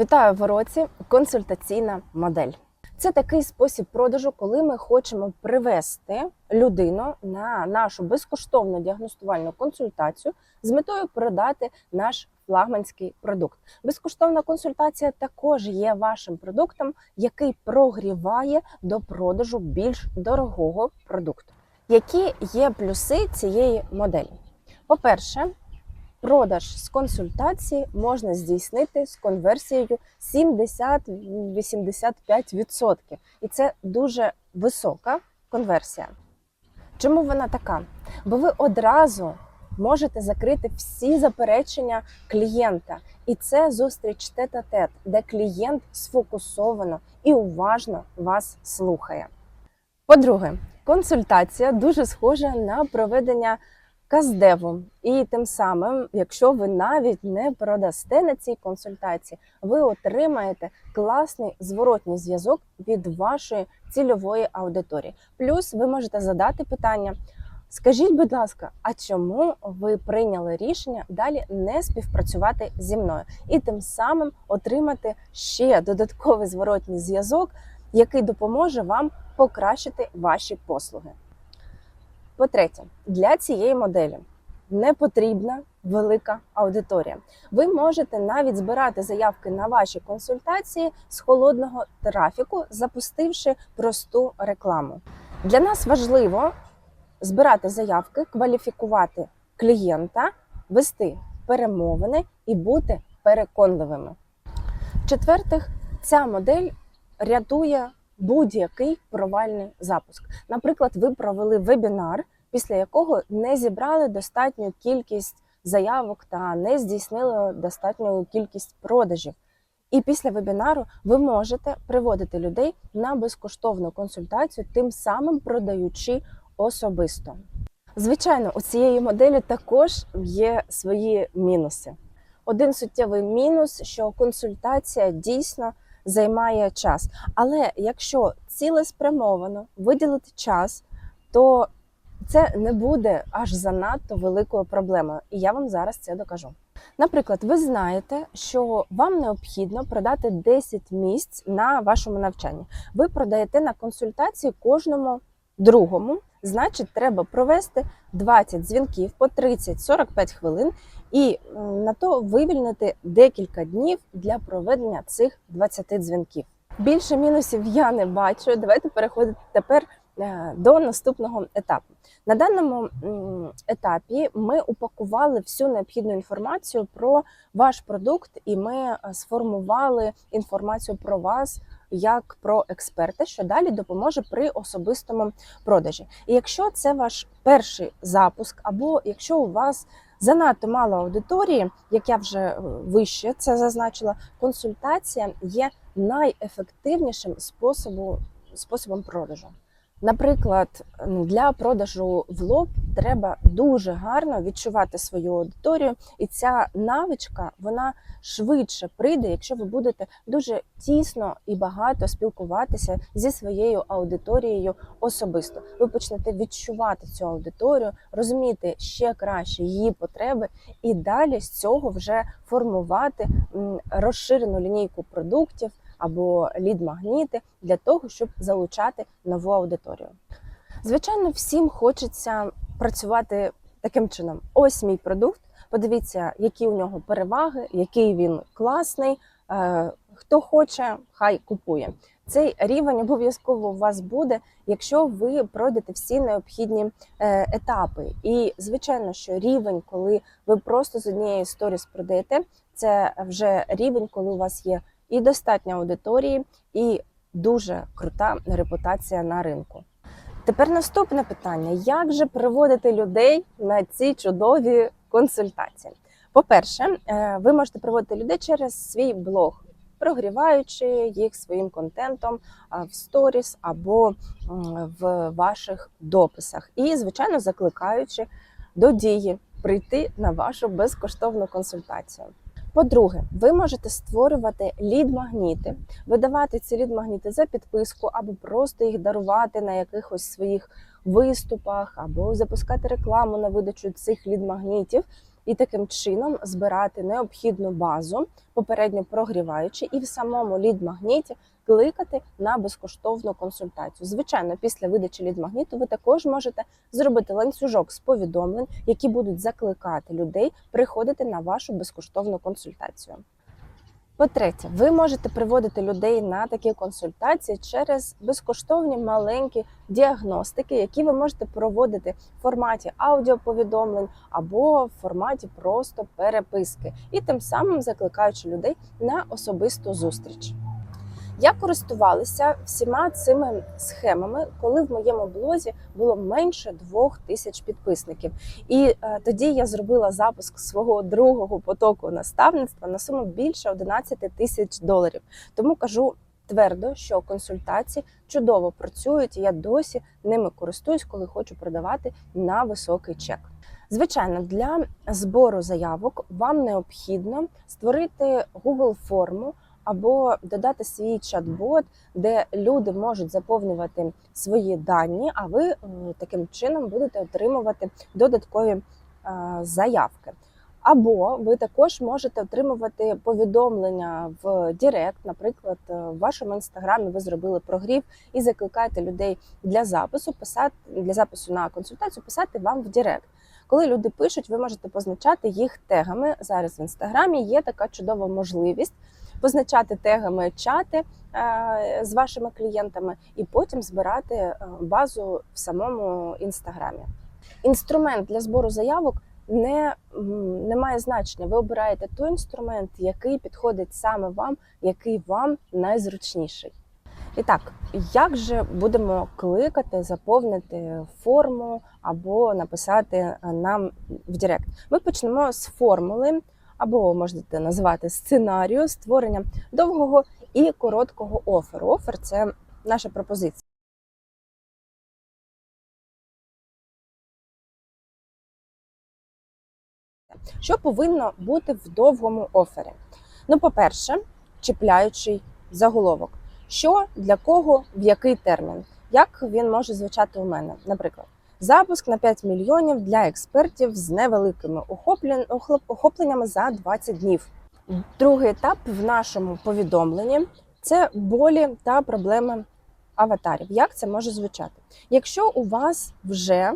Вітаю в уроці консультаційна модель. Це такий спосіб продажу, коли ми хочемо привести людину на нашу безкоштовну діагностувальну консультацію з метою продати наш флагманський продукт. Безкоштовна консультація також є вашим продуктом, який прогріває до продажу більш дорогого продукту. Які є плюси цієї моделі? По-перше, Продаж з консультації можна здійснити з конверсією 70-85%. І це дуже висока конверсія. Чому вона така? Бо ви одразу можете закрити всі заперечення клієнта. І це зустріч тет-а-тет, де клієнт сфокусовано і уважно вас слухає. По-друге, консультація дуже схожа на проведення каздеву. І тим самим, якщо ви навіть не продасте на цій консультації, ви отримаєте класний зворотній зв'язок від вашої цільової аудиторії. Плюс ви можете задати питання. Скажіть, будь ласка, а чому ви прийняли рішення далі не співпрацювати зі мною і тим самим отримати ще додатковий зворотній зв'язок, який допоможе вам покращити ваші послуги? По-третє, для цієї моделі не потрібна велика аудиторія. Ви можете навіть збирати заявки на ваші консультації з холодного трафіку, запустивши просту рекламу. Для нас важливо збирати заявки, кваліфікувати клієнта, вести перемовини і бути переконливими. Четвертих, ця модель рятує будь-який провальний запуск. Наприклад, ви провели вебінар, після якого не зібрали достатню кількість заявок та не здійснили достатню кількість продажів. І після вебінару ви можете приводити людей на безкоштовну консультацію, тим самим продаючи особисто. Звичайно, у цієї моделі також є свої мінуси. Один суттєвий мінус, що консультація дійсно займає час. Але якщо цілеспрямовано виділити час, то це не буде аж занадто великою проблемою. І я вам зараз це докажу. Наприклад, ви знаєте, що вам необхідно продати 10 місць на вашому навчанні. Ви продаєте на консультації кожному другому, значить, треба провести 20 дзвінків по 30-45 хвилин і на то вивільнити декілька днів для проведення цих 20 дзвінків. Більше мінусів я не бачу. Давайте переходити тепер е, до наступного етапу. На даному етапі ми упакували всю необхідну інформацію про ваш продукт, і ми е, сформували інформацію про вас як про експерта, що далі допоможе при особистому продажі. І якщо це ваш перший запуск, або якщо у вас занадто мало аудиторії, як я вже е, вище це зазначила, консультація є найефективнішим способом, способом продажу. Наприклад, для продажу в лоб треба дуже гарно відчувати свою аудиторію, і ця навичка вона швидше прийде, якщо ви будете дуже тісно і багато спілкуватися зі своєю аудиторією особисто. Ви почнете відчувати цю аудиторію, розуміти ще краще її потреби, і далі з цього вже формувати розширену лінійку продуктів або лід-магніти для того, щоб залучати нову аудиторію. Звичайно, всім хочеться працювати таким чином. Ось мій продукт. Подивіться, які у нього переваги, який він класний. Е, Хто хоче, хай купує. Цей рівень обов'язково у вас буде, якщо ви пройдете всі необхідні е, етапи. І звичайно, що рівень, коли ви просто з однієї сторіс продаєте, це вже рівень, коли у вас є і достатньо аудиторії, і дуже крута репутація на ринку. Тепер наступне питання: як же приводити людей на ці чудові консультації? По-перше, е, ви можете приводити людей через свій блог, прогріваючи їх своїм контентом в сторіс або в ваших дописах, і, звичайно, закликаючи до дії прийти на вашу безкоштовну консультацію. По-друге, ви можете створювати лід-магніти, видавати ці лід-магніти за підписку, або просто їх дарувати на якихось своїх виступах, або запускати рекламу на видачу цих лід-магнітів. І таким чином збирати необхідну базу, попередньо прогріваючи, і в самому лід-магніті кликати на безкоштовну консультацію. Звичайно, після видачі лід-магніту ви також можете зробити ланцюжок з повідомлень, які будуть закликати людей приходити на вашу безкоштовну консультацію. По-третє, ви можете приводити людей на такі консультації через безкоштовні маленькі діагностики, які ви можете проводити в форматі аудіоповідомлень або в форматі просто переписки, і тим самим закликаючи людей на особисту зустріч. Я користувалася всіма цими схемами, коли в моєму блозі було менше двох тисяч підписників. І е, тоді я зробила запуск свого другого потоку наставництва на суму більше 11 тисяч доларів. Тому кажу твердо, що консультації чудово працюють. і Я досі ними користуюсь, коли хочу продавати на високий чек. Звичайно, для збору заявок вам необхідно створити Google форму або додати свій чат-бот, де люди можуть заповнювати свої дані, а ви таким чином будете отримувати додаткові е, заявки. Або ви також можете отримувати повідомлення в Директ, наприклад, е, в вашому інстаграмі ви зробили прогрів і закликаєте людей для запису, писати для запису на консультацію, писати вам в Директ. Коли люди пишуть, ви можете позначати їх тегами. Зараз в інстаграмі є така чудова можливість позначати тегами чати е, з вашими клієнтами і потім збирати е, базу в самому інстаграмі. Інструмент для збору заявок не, не має значення. Ви обираєте той інструмент, який підходить саме вам, який вам найзручніший. І так, як же будемо кликати, заповнити форму або написати е, нам в Директ? Ми почнемо з формули, або можете назвати сценарію створення довгого і короткого оферу. Офер це наша пропозиція. Що повинно бути в довгому офері? Ну, по-перше, чіпляючий заголовок. Що для кого, в який термін? Як він може звучати у мене? Наприклад, запуск на 5 мільйонів для експертів з невеликими охопленнями за 20 днів. Другий етап в нашому повідомленні це болі та проблеми аватарів. Як це може звучати? Якщо у вас вже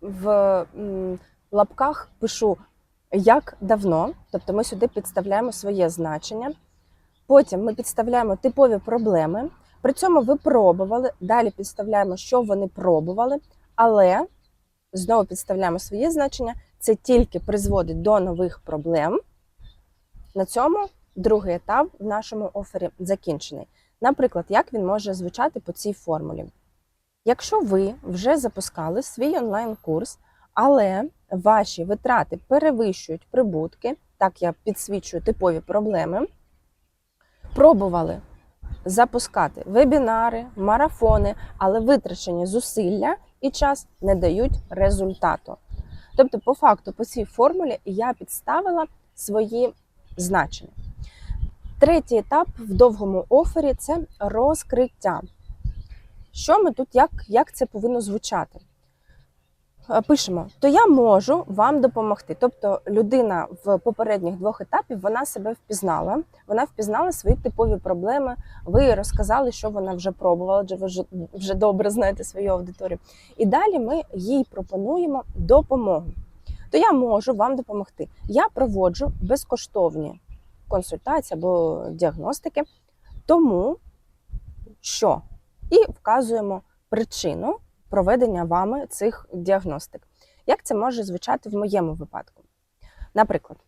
в лапках пишу як давно, тобто ми сюди підставляємо своє значення. Потім ми підставляємо типові проблеми. При цьому ви пробували. Далі підставляємо, що вони пробували, але знову підставляємо своє значення. Це тільки призводить до нових проблем. На цьому другий етап в нашому офері закінчений. Наприклад, як він може звучати по цій формулі. Якщо ви вже запускали свій онлайн-курс, але ваші витрати перевищують прибутки, так я підсвічую типові проблеми, пробували запускати вебінари, марафони, але витрачені зусилля і час не дають результату. Тобто, по факту, по цій формулі я підставила свої значення. Третій етап в довгому офері це розкриття. Що ми тут, як, як це повинно звучати? Е, Пишемо, то я можу вам допомогти. Тобто людина в попередніх двох етапів вона себе впізнала, вона впізнала свої типові проблеми. Ви розказали, що вона вже пробувала, адже ви вже добре знаєте свою аудиторію. І далі ми їй пропонуємо допомогу. То я можу вам допомогти. Я проводжу безкоштовні консультації або діагностики, тому що і вказуємо причину проведення вами цих діагностик. Як це може звучати в моєму випадку? Наприклад,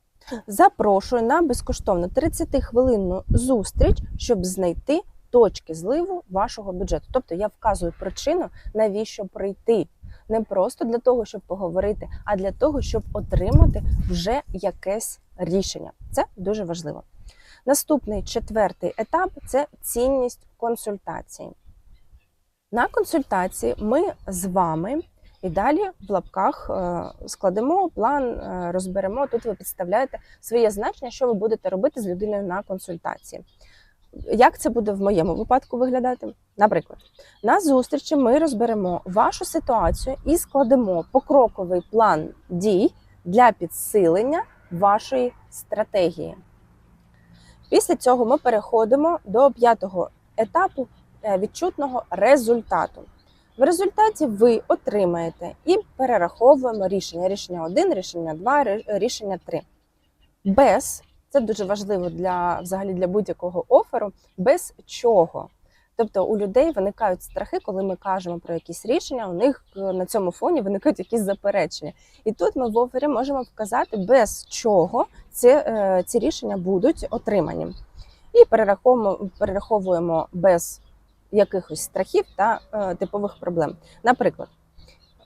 запрошую на безкоштовну 30-хвилинну зустріч, щоб знайти точки зливу вашого бюджету. Тобто я вказую причину, навіщо прийти. Не просто для того, щоб поговорити, а для того, щоб отримати вже якесь рішення. Це дуже важливо. Наступний четвертий етап це цінність консультації. На консультації ми з вами і далі в лапках е, складемо план, е, розберемо. Тут ви підставляєте своє значення, що ви будете робити з людиною на консультації. Як це буде в моєму випадку виглядати? Наприклад, на зустрічі ми розберемо вашу ситуацію і складемо покроковий план дій для підсилення вашої стратегії. Після цього ми переходимо до п'ятого етапу відчутного результату. В результаті ви отримаєте і перераховуємо рішення: рішення 1, рішення 2, рішення 3. Без це дуже важливо для взагалі для будь-якого оферу, без чого. Тобто у людей виникають страхи, коли ми кажемо про якісь рішення, у них е, на цьому фоні виникають якісь заперечення. І тут ми в офері можемо вказати, без чого ці, е, ці рішення будуть отримані. І перераховуємо, перераховуємо без якихось страхів та е, типових проблем. Наприклад,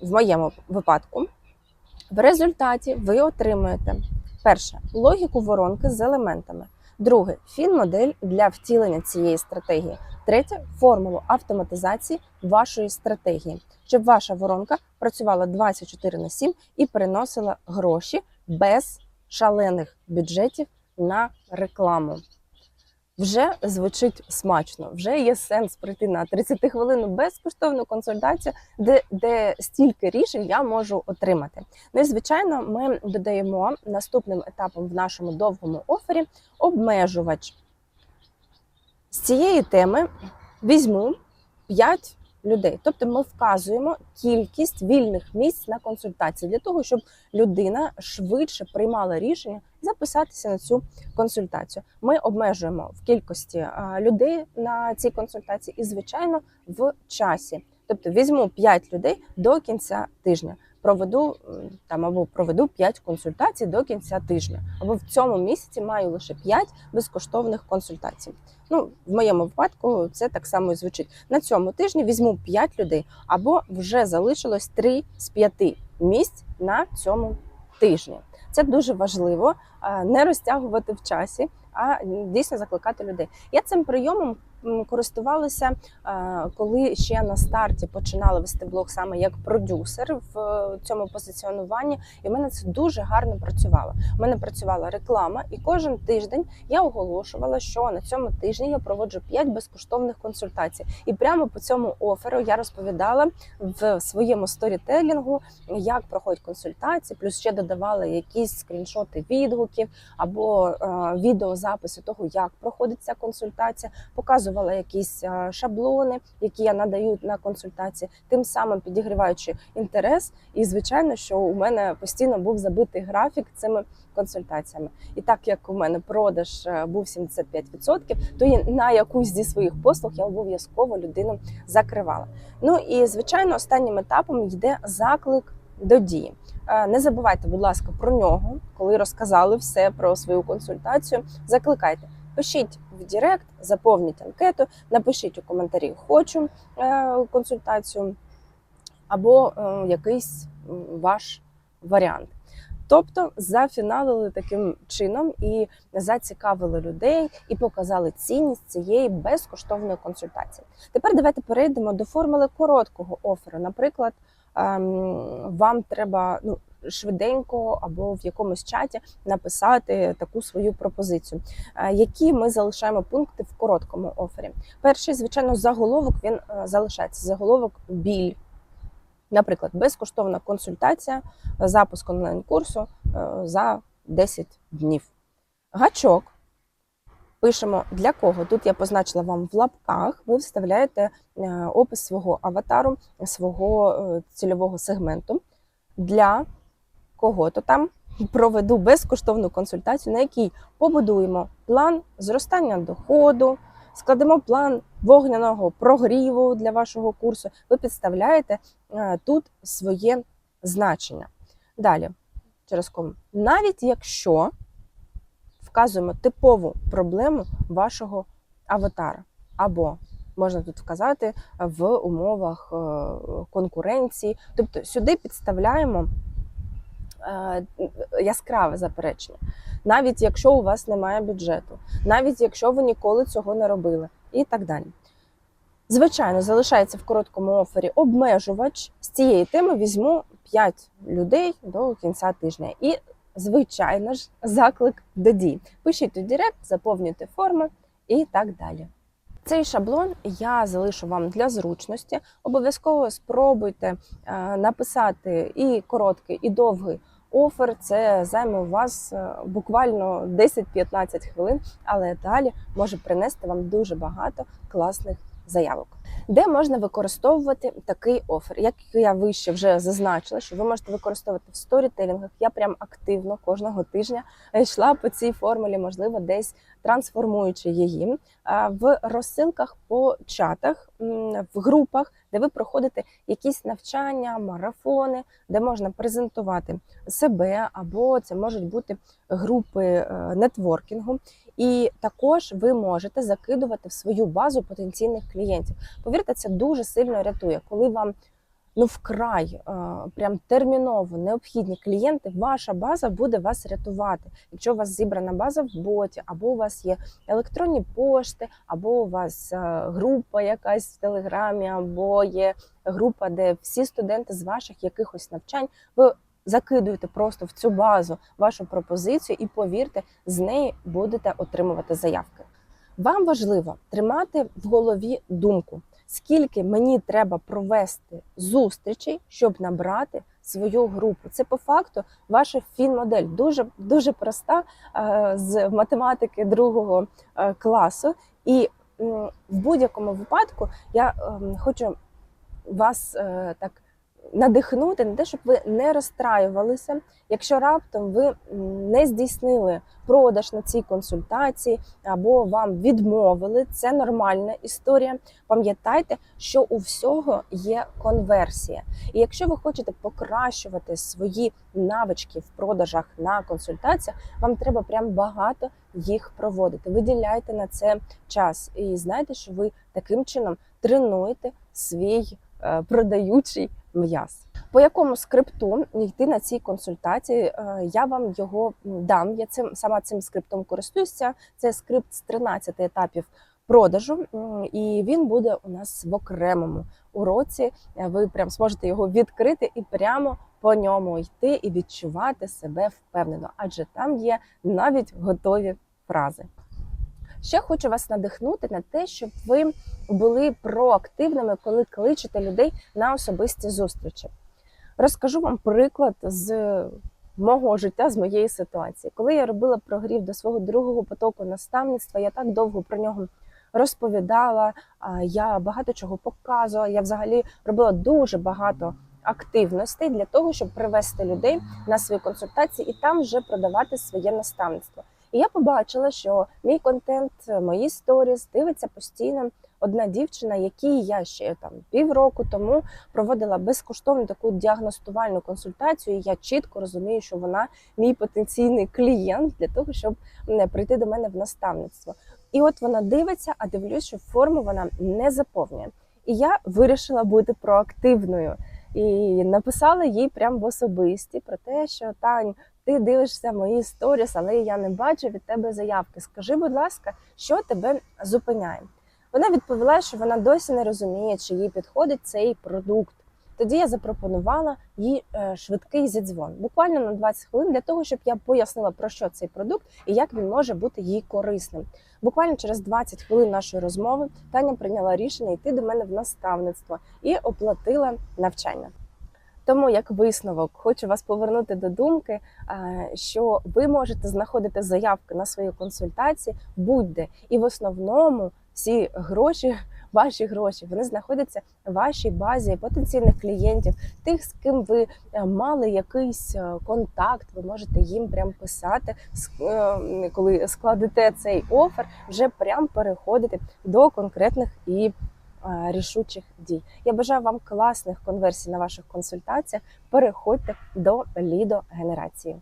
в моєму випадку, в результаті ви отримуєте перше логіку воронки з елементами. Друге фін-модель для втілення цієї стратегії. Третє формулу автоматизації вашої стратегії, щоб ваша воронка працювала 24 на 7 і приносила гроші без шалених бюджетів на рекламу. Вже звучить смачно, вже є сенс прийти на 30 хвилин безкоштовну консультацію, де, де стільки рішень я можу отримати. Ну і звичайно, ми додаємо наступним етапом в нашому довгому офері обмежувач. З цієї теми візьму 5 людей. Тобто ми вказуємо кількість вільних місць на консультації для того, щоб людина швидше приймала рішення записатися на цю консультацію. Ми обмежуємо в кількості людей на цій консультації і, звичайно, в часі. Тобто візьму 5 людей до кінця тижня проведу там або проведу 5 консультацій до кінця тижня, або в цьому місяці маю лише 5 безкоштовних консультацій. Ну, в моєму випадку це так само і звучить. На цьому тижні візьму 5 людей, або вже залишилось 3 з 5 місць на цьому тижні. Це дуже важливо не розтягувати в часі, а дійсно закликати людей. Я цим прийомом користувалася, коли ще на старті починала вести блог саме як продюсер в е, цьому позиціонуванні, і в мене це дуже гарно працювало. У мене працювала реклама, і кожен тиждень я оголошувала, що на цьому тижні я проводжу 5 безкоштовних консультацій. І прямо по цьому оферу я розповідала в своєму сторітелінгу, як проходять консультації, плюс ще додавала якісь скріншоти відгуків або е, відеозаписи того, як проходить ця консультація, показувала показувала якісь шаблони, які я надаю на консультації, тим самим підігріваючи інтерес. І звичайно, що у мене постійно був забитий графік цими консультаціями. І так як у мене продаж е, був 75%, то і на якусь зі своїх послуг я обов'язково людину закривала. Ну і звичайно, останнім етапом йде заклик до дії. Е, не забувайте, будь ласка, про нього, коли розказали все про свою консультацію. Закликайте. Пишіть в Директ, заповніть анкету, напишіть у коментарі Хочу е, консультацію або е, якийсь ваш варіант. Тобто зафіналили таким чином і зацікавили людей і показали цінність цієї безкоштовної консультації. Тепер давайте перейдемо до формули короткого оферу. Наприклад, ем, вам треба ну швиденько або в якомусь чаті написати таку свою пропозицію. Е, які ми залишаємо пункти в короткому офері? Перший, звичайно, заголовок він е, залишається. Заголовок біль. Наприклад, безкоштовна консультація, запуск онлайн-курсу е, за 10 днів. Гачок. Пишемо для кого. Тут я позначила вам в лапках, ви вставляєте опис свого аватару, свого цільового сегменту для кого-то там проведу безкоштовну консультацію, на якій побудуємо план зростання доходу, складемо план вогняного прогріву для вашого курсу. Ви підставляєте е, тут своє значення. Далі, через кому, навіть якщо вказуємо типову проблему вашого аватара, або можна тут вказати в умовах е, конкуренції, тобто сюди підставляємо Е, яскраве заперечення, навіть якщо у вас немає бюджету, навіть якщо ви ніколи цього не робили, і так далі. Звичайно, залишається в короткому офері обмежувач. З цієї теми візьму 5 людей до кінця тижня. І, звичайно ж, заклик до дій. Пишіть у Директ, заповнюйте форми і так далі. Цей шаблон я залишу вам для зручності. Обов'язково спробуйте е, написати і короткий, і довгий офер це займе у вас е, буквально 10-15 хвилин, але далі може принести вам дуже багато класних заявок. Де можна використовувати такий офер? Як я вище вже зазначила, що ви можете використовувати в сторітелінгах. Я прям активно кожного тижня йшла по цій формулі, можливо, десь трансформуючи її в розсилках по чатах, в групах, де ви проходите якісь навчання, марафони, де можна презентувати себе, або це можуть бути групи е, нетворкінгу. І також ви можете закидувати в свою базу потенційних клієнтів. Повірте, це дуже сильно рятує, коли вам ну вкрай е, прям терміново необхідні клієнти, ваша база буде вас рятувати. Якщо у вас зібрана база в боті, або у вас є електронні пошти, або у вас е, група якась в телеграмі, або є група, де всі студенти з ваших якихось навчань, ви закидуєте просто в цю базу вашу пропозицію, і повірте, з неї будете отримувати заявки. Вам важливо тримати в голові думку, скільки мені треба провести зустрічей, щоб набрати свою групу. Це по факту ваша фінмодель, дуже дуже проста е, з математики другого е, класу. І в будь-якому випадку я ем, хочу вас е, так надихнути на те, щоб ви не розстраювалися, якщо раптом ви не здійснили продаж на цій консультації або вам відмовили. Це нормальна історія. Пам'ятайте, що у всього є конверсія. І якщо ви хочете покращувати свої навички в продажах на консультаціях, вам треба прям багато їх проводити. Виділяйте на це час і знайте, що ви таким чином тренуєте свій продаючий м'яз. По якому скрипту йти на цій консультації? Е, Я вам його дам. Я цим сама цим скриптом користуюся. Це скрипт з 13 етапів продажу, і він буде у нас в окремому уроці. Е, Ви прям зможете його відкрити і прямо по ньому йти і відчувати себе впевнено, адже там є навіть готові фрази. Ще хочу вас надихнути на те, щоб ви були проактивними, коли кличете людей на особисті зустрічі. Розкажу вам приклад з мого життя, з моєї ситуації. Коли я робила прогрів до свого другого потоку наставництва, я так довго про нього розповідала. Я багато чого показувала. Я взагалі робила дуже багато активностей для того, щоб привести людей на свої консультації і там вже продавати своє наставництво. І я побачила, що мій контент, мої сторіс дивиться постійно одна дівчина, якій я ще там півроку тому проводила безкоштовну таку діагностувальну консультацію. І я чітко розумію, що вона мій потенційний клієнт для того, щоб м, прийти до мене в наставництво. І от вона дивиться, а дивлюсь, що форму вона не заповнює. І я вирішила бути проактивною і написала їй прямо в особисті про те, що Тань, ти дивишся мої сторіс, але я не бачу від тебе заявки. Скажи, будь ласка, що тебе зупиняє? Вона відповіла, що вона досі не розуміє, чи їй підходить цей продукт. Тоді я запропонувала їй е, швидкий зідзвон, буквально на 20 хвилин, для того, щоб я пояснила про що цей продукт і як він може бути їй корисним. Буквально через 20 хвилин нашої розмови Таня прийняла рішення йти до мене в наставництво і оплатила навчання. Тому, як висновок, хочу вас повернути до думки, е, що ви можете знаходити заявки на свої консультації будь-де, і в основному всі гроші, ваші гроші, вони знаходяться в вашій базі потенційних клієнтів, тих, з ким ви е, мали якийсь е, контакт. Ви можете їм прям писати, коли складете цей офер, вже прям переходити до конкретних і рішучих дій. Я бажаю вам класних конверсій на ваших консультаціях. Переходьте до лідогенерації.